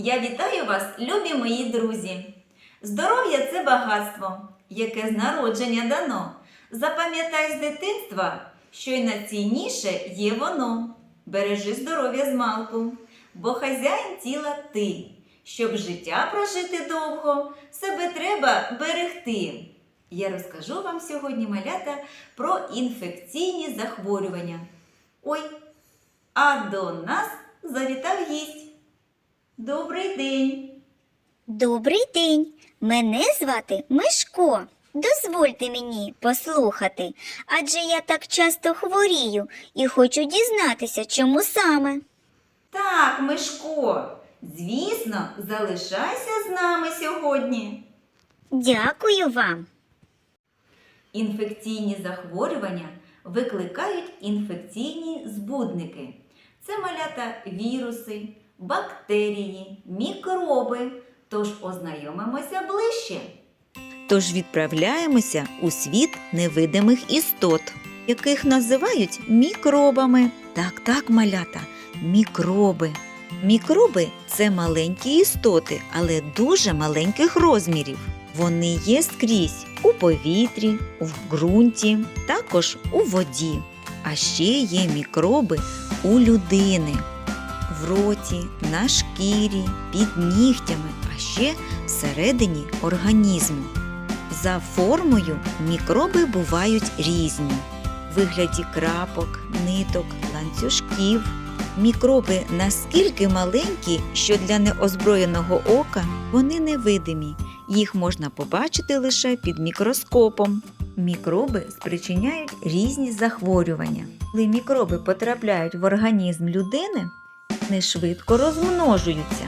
Я вітаю вас, любі мої друзі! Здоров'я це багатство, яке з народження дано. Запам'ятай з дитинства, що й найцінніше є воно. Бережи здоров'я з малку, бо хазяїн тіла ти. Щоб життя прожити довго, себе треба берегти. Я розкажу вам сьогодні, малята, про інфекційні захворювання. Ой, а до нас завітав гість. Добрий день! Добрий день. Мене звати Мишко. Дозвольте мені послухати, адже я так часто хворію і хочу дізнатися, чому саме. Так, Мишко, звісно, залишайся з нами сьогодні. Дякую вам. Інфекційні захворювання викликають інфекційні збудники. Це малята віруси, бактерії, мікроби. Тож ознайомимося ближче. Тож відправляємося у світ невидимих істот, яких називають мікробами. Так, так, малята, мікроби. Мікроби це маленькі істоти, але дуже маленьких розмірів. Вони є скрізь у повітрі, в ґрунті, також у воді. А ще є мікроби у людини в роті, на шкірі, під нігтями, а ще всередині організму. За формою мікроби бувають різні в вигляді крапок, ниток, ланцюжків. Мікроби наскільки маленькі, що для неозброєного ока вони невидимі. Їх можна побачити лише під мікроскопом. Мікроби спричиняють різні захворювання. Коли мікроби потрапляють в організм людини, вони швидко розмножуються,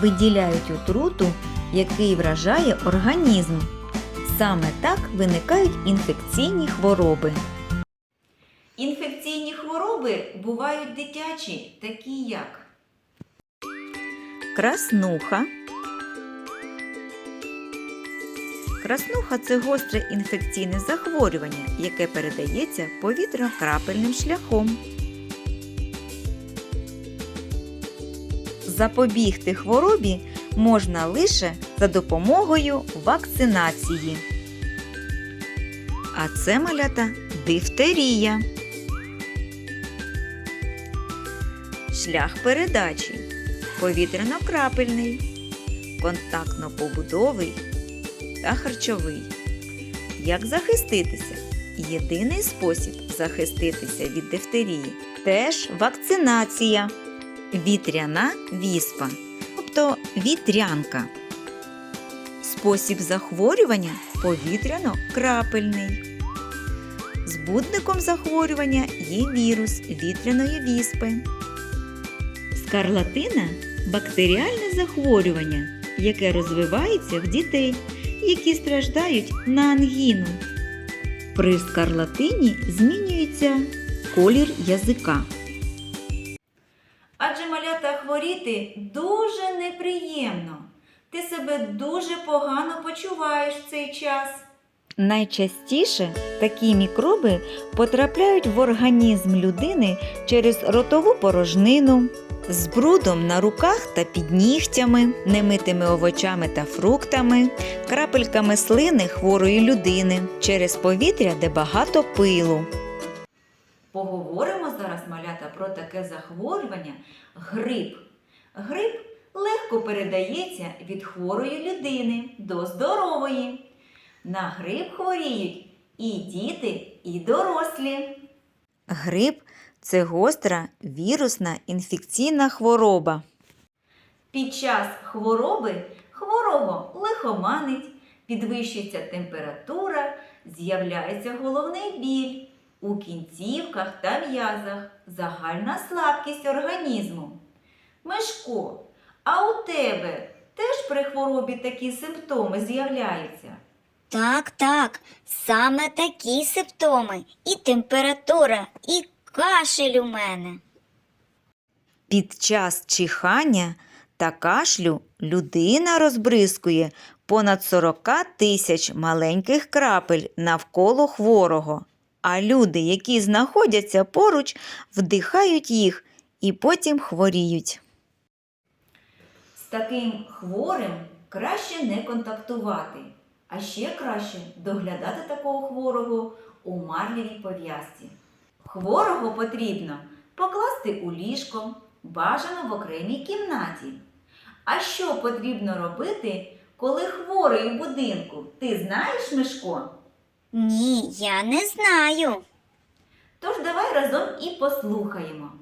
виділяють отруту, який вражає організм. Саме так виникають інфекційні хвороби. Інфекційні хвороби бувають дитячі, такі як Краснуха. Краснуха це гостре інфекційне захворювання, яке передається повітряно-крапельним шляхом. Запобігти хворобі можна лише за допомогою вакцинації. А це малята дифтерія. Шлях передачі повітряно-крапельний, контактно-побудовий та харчовий. Як захиститися? Єдиний спосіб захиститися від дифтерії теж вакцинація. Вітряна віспа, тобто вітрянка. Спосіб захворювання повітряно-крапельний. Збудником захворювання є вірус вітряної віспи. Скарлатина бактеріальне захворювання, яке розвивається в дітей, які страждають на ангіну. При скарлатині змінюється колір язика. Адже малята хворіти дуже неприємно. Ти себе дуже погано почуваєш в цей час. Найчастіше такі мікроби потрапляють в організм людини через ротову порожнину, з брудом на руках та під нігтями, немитими овочами та фруктами, крапельками слини хворої людини, через повітря, де багато пилу. Поговоримо зараз, малята, про таке захворювання грип. Грип легко передається від хворої людини до здорової. На грип хворіють і діти, і дорослі. Грип це гостра вірусна інфекційна хвороба. Під час хвороби хворого лихоманить, підвищується температура, з'являється головний біль у кінцівках та м'язах, загальна слабкість організму. Мишко, а у тебе теж при хворобі такі симптоми з'являються? Так, так, саме такі симптоми. І температура, і кашель у мене. Під час чихання та кашлю людина розбризкує понад 40 тисяч маленьких крапель навколо хворого, а люди, які знаходяться поруч, вдихають їх і потім хворіють. Таким хворим краще не контактувати, а ще краще доглядати такого хворого у марлівій пов'язці. Хворого потрібно покласти у ліжко, бажано в окремій кімнаті. А що потрібно робити, коли хворий у будинку? Ти знаєш, Мишко? Ні, я не знаю. Тож давай разом і послухаємо.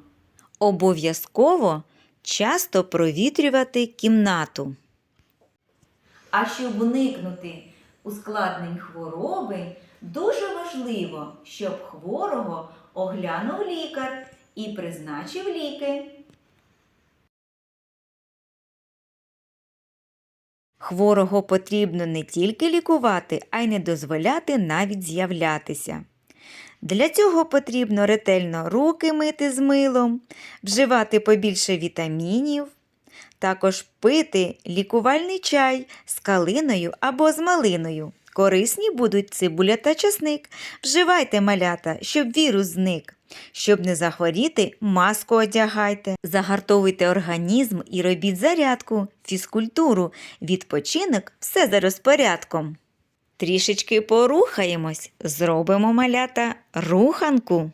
Обов'язково часто провітрювати кімнату. А щоб уникнути ускладнень хвороби, дуже важливо, щоб хворого оглянув лікар і призначив ліки. Хворого потрібно не тільки лікувати, а й не дозволяти навіть з'являтися. Для цього потрібно ретельно руки мити з милом, вживати побільше вітамінів, також пити лікувальний чай з калиною або з малиною. Корисні будуть цибуля та часник. Вживайте малята, щоб вірус зник. Щоб не захворіти, маску одягайте, загартовуйте організм і робіть зарядку, фізкультуру, відпочинок все за розпорядком. Трішечки порухаємось, зробимо малята руханку.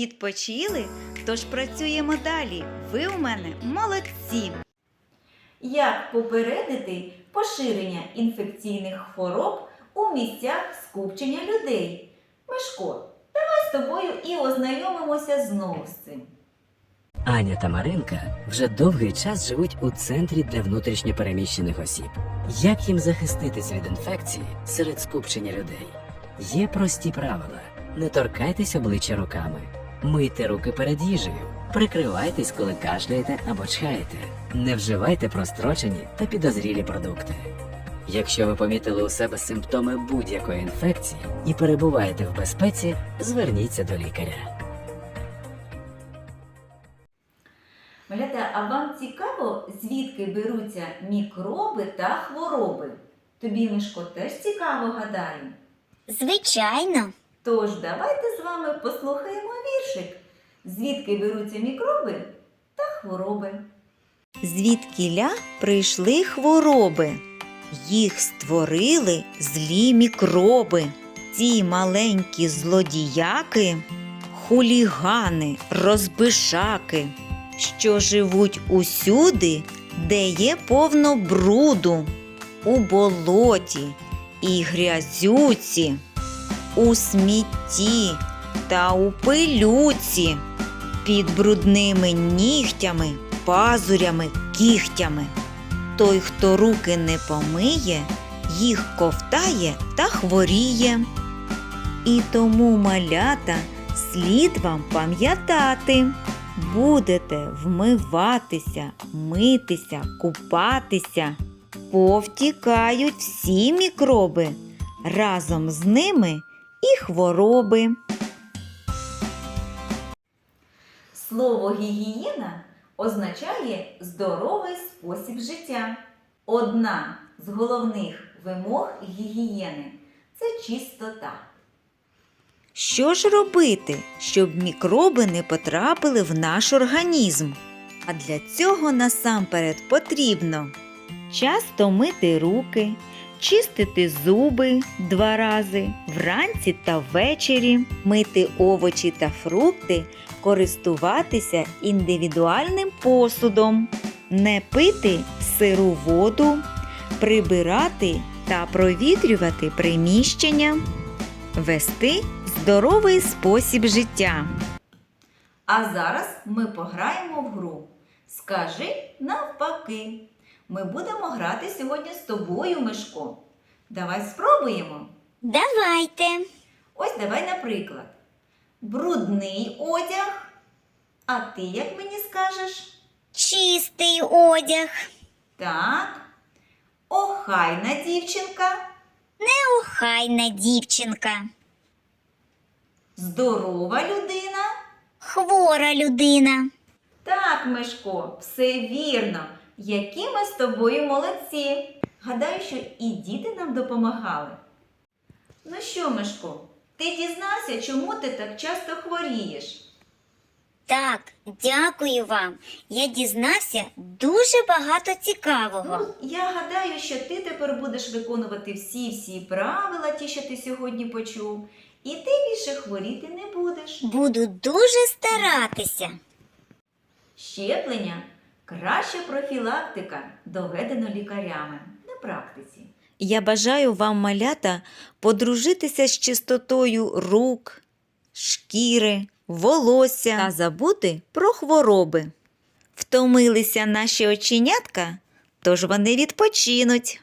Відпочили? Тож працюємо далі. Ви у мене молодці! Як попередити поширення інфекційних хвороб у місцях скупчення людей? Мишко, давай з тобою і ознайомимося знову з цим. Аня та Маринка вже довгий час живуть у центрі для внутрішньопереміщених осіб. Як їм захиститись від інфекції серед скупчення людей? Є прості правила: не торкайтесь обличчя руками, мийте руки перед їжею, прикривайтесь, коли кашляєте або чхаєте, не вживайте прострочені та підозрілі продукти. Якщо ви помітили у себе симптоми будь-якої інфекції і перебуваєте в безпеці, зверніться до лікаря. Малята, а вам цікаво, звідки беруться мікроби та хвороби? Тобі, Мишко, теж цікаво, гадаю. Звичайно. Тож давайте з вами послухаємо віршик. Звідки беруться мікроби та хвороби. Звідкіля прийшли хвороби, їх створили злі мікроби. Ці маленькі злодіяки, хулігани, розбишаки, що живуть усюди, де є повно бруду, у болоті і грязюці, у смітті та у пилюці, під брудними нігтями, пазурями, кігтями. Той, хто руки не помиє, їх ковтає та хворіє. І тому малята слід вам пам'ятати. Будете вмиватися, митися, купатися. Повтікають всі мікроби, разом з ними і хвороби. Слово гігієна означає здоровий спосіб життя. Одна з головних вимог гігієни це чистота. Що ж робити, щоб мікроби не потрапили в наш організм? А для цього насамперед потрібно часто мити руки, чистити зуби два рази вранці та ввечері, мити овочі та фрукти, користуватися індивідуальним посудом, не пити сиру воду, прибирати та провітрювати приміщення, вести здоровий спосіб життя. А зараз ми пограємо в гру. Скажи навпаки. Ми будемо грати сьогодні з тобою, Мишко. Давай спробуємо. Давайте. Ось давай, наприклад. Брудний одяг. А ти як мені скажеш? Чистий одяг. Так. Охайна дівчинка. Охайна дівчинка. Здорова людина. Хвора людина. Так, Мишко, все вірно. Які ми з тобою молодці. Гадаю, що і діти нам допомагали. Ну що, Мишко, ти дізнався, чому ти так часто хворієш? Так, дякую вам. Я дізнався дуже багато цікавого. Ну, я гадаю, що ти тепер будеш виконувати всі-всі правила, ті, що ти сьогодні почув, і ти більше хворіти не будеш. Буду дуже старатися. Щеплення краща профілактика, доведено лікарями на практиці. Я бажаю вам, малята, подружитися з чистотою рук, шкіри, волосся та забути про хвороби. Втомилися наші оченятка, тож вони відпочинуть.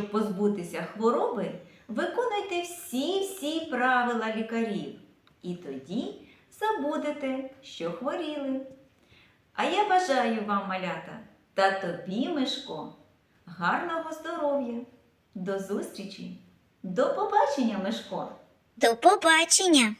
Щоб позбутися хвороби, виконуйте всі-всі правила лікарів. І тоді забудете, що хворіли. А я бажаю вам, малята, та тобі, Мишко, гарного здоров'я. До зустрічі! До побачення, Мишко! До побачення!